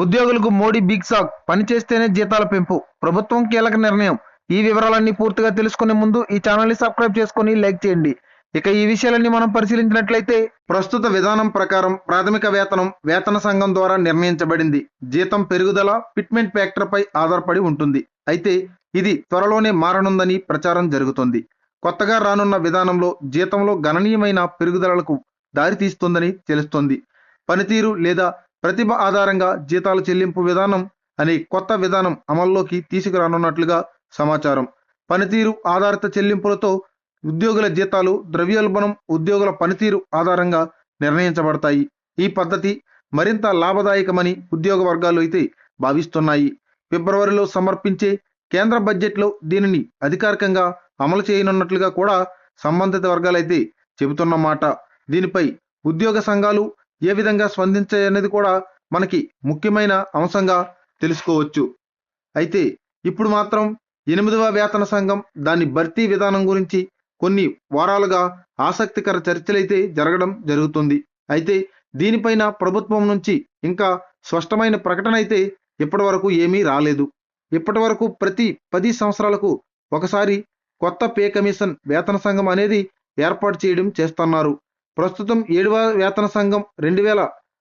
ఉద్యోగులకు మోడీ బిగ్ సాక్ పనిచేస్తేనే జీతాల పెంపు. ప్రభుత్వం కీలక నిర్ణయం. ఈ వివరాలన్నీ పూర్తిగా తెలుసుకునే ముందు ఈ ఛానల్ని సబ్స్క్రైబ్ చేసుకుని లైక్ చేయండి. ఇక ఈ విషయాలన్నీ మనం పరిశీలించినట్లయితే ప్రస్తుత విధానం ప్రకారం ప్రాథమిక వేతనం వేతన సంఘం ద్వారా నిర్ణయించబడింది. జీతం పెరుగుదల ఫిట్మెంట్ ఫ్యాక్టర్పై ఆధారపడి ఉంటుంది. అయితే ఇది త్వరలోనే మారనుందని ప్రచారం జరుగుతుంది. కొత్తగా రానున్న విధానంలో జీతంలో గణనీయమైన పెరుగుదలకు దారితీస్తుందని తెలుస్తోంది. పనితీరు లేదా ప్రతిభ ఆధారంగా జీతాల చెల్లింపు విధానం అనే కొత్త విధానం అమల్లోకి తీసుకురానున్నట్లుగా సమాచారం. పనితీరు ఆధారిత చెల్లింపులతో ఉద్యోగుల జీతాలు ద్రవ్యోల్బణం ఉద్యోగుల పనితీరు ఆధారంగా నిర్ణయించబడతాయి. ఈ పద్ధతి మరింత లాభదాయకమని ఉద్యోగ వర్గాలు అయితే భావిస్తున్నాయి. ఫిబ్రవరిలో సమర్పించే కేంద్ర బడ్జెట్లో దీనిని అధికారికంగా అమలు చేయనున్నట్లుగా కూడా సంబంధిత వర్గాలైతే చెబుతున్నమాట. దీనిపై ఉద్యోగ సంఘాలు ఏ విధంగా స్పందించాయనేది కూడా మనకి ముఖ్యమైన అంశంగా తెలుసుకోవచ్చు. అయితే ఇప్పుడు మాత్రం ఎనిమిదవ వేతన సంఘం దాని భర్తీ విధానం గురించి కొన్ని వారాలుగా ఆసక్తికర చర్చలైతే జరగడం జరుగుతుంది. అయితే దీనిపైన ప్రభుత్వం నుంచి ఇంకా స్పష్టమైన ప్రకటన అయితే ఇప్పటి వరకు ఏమీ రాలేదు. ఇప్పటి వరకు ప్రతి పది సంవత్సరాలకు ఒకసారి కొత్త పే కమిషన్ వేతన సంఘం అనేది ఏర్పాటు చేయడం చేస్తున్నారు. ప్రస్తుతం ఏడవ వేతన సంఘం రెండు వేల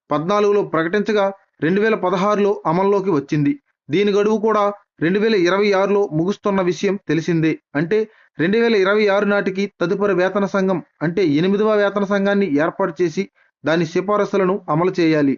పద్నాలుగులో ప్రకటించగా రెండు వేల పదహారులో అమల్లోకి వచ్చింది. దీని గడువు కూడా రెండు వేల ఇరవై ఆరులో ముగుస్తున్న విషయం తెలిసిందే. అంటే రెండు వేల ఇరవై ఆరు నాటికి తదుపరి వేతన సంఘం అంటే ఎనిమిదవ వేతన సంఘాన్ని ఏర్పాటు చేసి దాని సిఫారసులను అమలు చేయాలి.